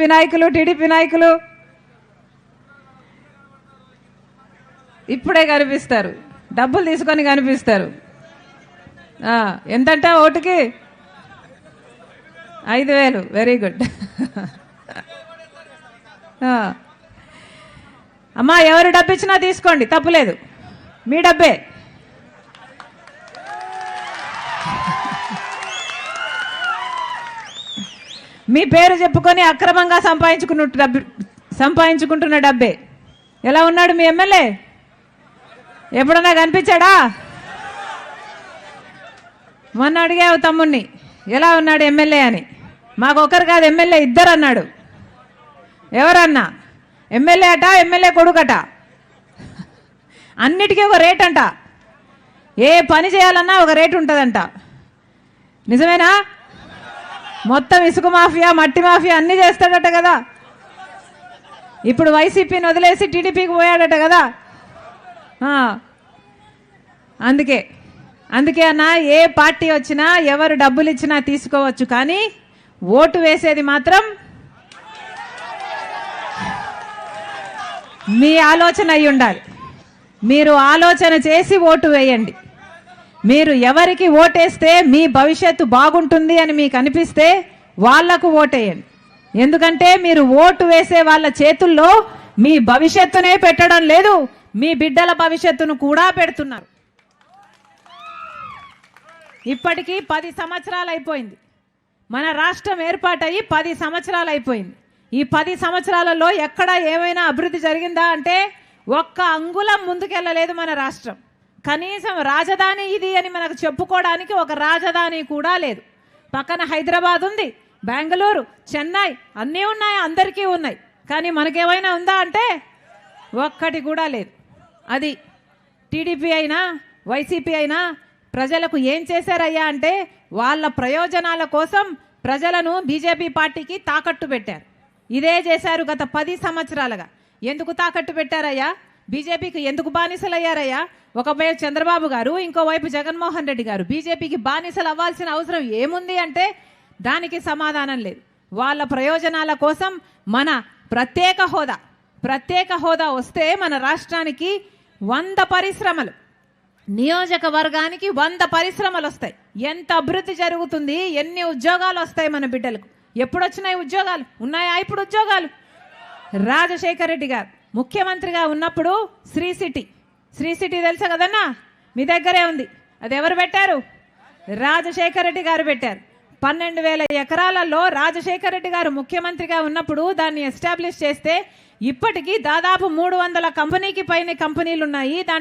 వినాయకులు టీడీపీ నాయకులు ఇప్పుడే కనిపిస్తారు. డబ్బులు తీసుకొని కనిపిస్తారు. ఎంతంట ఓటుకి? ఐదు వేలు. వెరీ గుడ్ అమ్మా ఎవరు డబ్బిచ్చినా తీసుకోండి. తప్పులేదు. మీ డబ్బే. మీ పేరు చెప్పుకొని అక్రమంగా సంపాదించుకున్న డబ్బు సంపాదించుకుంటున్న డబ్బే. ఎలా ఉన్నాడు మీ ఎమ్మెల్యే? ఎప్పుడన్నా కనిపించాడా? మొన్న అడిగావు తమ్ముణ్ణి ఎలా ఉన్నాడు ఎమ్మెల్యే అని. మాకు ఒకరు కాదు ఎమ్మెల్యే ఇద్దరు అన్నాడు ఎవరన్నా? ఎమ్మెల్యే అట ఎమ్మెల్యే కొడుకట? అన్నిటికీ ఒక రేట్ అంట. ఏ పని చేయాలన్నా ఒక రేటు ఉంటుందంట. నిజమేనా? మొత్తం ఇసుక మాఫియా మట్టి మాఫియా అన్నీ చేస్తాడట కదా. ఇప్పుడు వైసీపీని వదిలేసి టీడీపీకి పోయాడట కదా. అందుకే అందుకే అన్న ఏ పార్టీ వచ్చినా ఎవరు డబ్బులు ఇచ్చినా తీసుకోవచ్చు కానీ ఓటు వేసేది మాత్రం మీ ఆలోచన అయి ఉండాలి మీరు ఆలోచన చేసి ఓటు వేయండి. మీరు ఎవరికి ఓటేస్తే మీ భవిష్యత్తు బాగుంటుంది అని మీకు అనిపిస్తే వాళ్ళకు ఓటేయండి. ఎందుకంటే మీరు ఓటు వేసే వాళ్ళ చేతుల్లో మీ భవిష్యత్తునే పెట్టడం లేదు మీ బిడ్డల భవిష్యత్తును కూడా పెడుతున్నారు. ఇప్పటికీ పది సంవత్సరాలు అయిపోయింది. మన రాష్ట్రం ఏర్పాటయ్యి పది సంవత్సరాలు అయిపోయింది. ఈ పది సంవత్సరాలలో ఎక్కడ ఏమైనా అభివృద్ధి జరిగిందా అంటే ఒక్క అంగుళం ముందుకెళ్ళలేదు మన రాష్ట్రం. కనీసం రాజధాని ఇది అని మనకు చెప్పుకోవడానికి ఒక రాజధాని కూడా లేదు. పక్కన హైదరాబాద్ ఉంది బెంగళూరు చెన్నై అన్నీ ఉన్నాయి అందరికీ ఉన్నాయి. కానీ మనకేమైనా ఉందా అంటే ఒక్కటి కూడా లేదు. అది టీడీపీ అయినా వైసీపీ అయినా ప్రజలకు ఏం చేశారయ్యా అంటే వాళ్ళ ప్రయోజనాల కోసం ప్రజలను బీజేపీ పార్టీకి తాకట్టు పెట్టారు. ఇదే చేశారు గత పది సంవత్సరాలుగా. ఎందుకు తాకట్టు పెట్టారయ్యా? బీజేపీకి ఎందుకు బానిసలయ్యారయ్యా? ఒకవైపు చంద్రబాబు గారు ఇంకోవైపు జగన్మోహన్ రెడ్డి గారు. బీజేపీకి బానిసలు అవ్వాల్సిన అవసరం ఏముంది అంటే దానికి సమాధానం లేదు. వాళ్ళ ప్రయోజనాల కోసం మన ప్రత్యేక హోదా ప్రత్యేక హోదా వస్తే మన రాష్ట్రానికి వంద పరిశ్రమలు నియోజకవర్గానికి వంద పరిశ్రమలు వస్తాయి. ఎంత అభివృద్ధి జరుగుతుంది ఎన్ని ఉద్యోగాలు వస్తాయి మన బిడ్డలకు? ఎప్పుడు వచ్చినాయి ఉద్యోగాలు? ఉన్నాయా ఇప్పుడు ఉద్యోగాలు? రాజశేఖర రెడ్డి గారు ముఖ్యమంత్రిగా ఉన్నప్పుడు శ్రీ సిటీ. శ్రీ సిటీ తెలుసా కదన్నా? మీ దగ్గరే ఉంది. అది ఎవరు పెట్టారు? రాజశేఖర రెడ్డి గారు పెట్టారు. పన్నెండు వేల ఎకరాలలో రాజశేఖర రెడ్డి గారు ముఖ్యమంత్రిగా ఉన్నప్పుడు దాన్ని ఎస్టాబ్లిష్ చేస్తే ఇప్పటికీ దాదాపు మూడు వందల కంపెనీకి పైన కంపెనీలు ఉన్నాయి దాంట్లో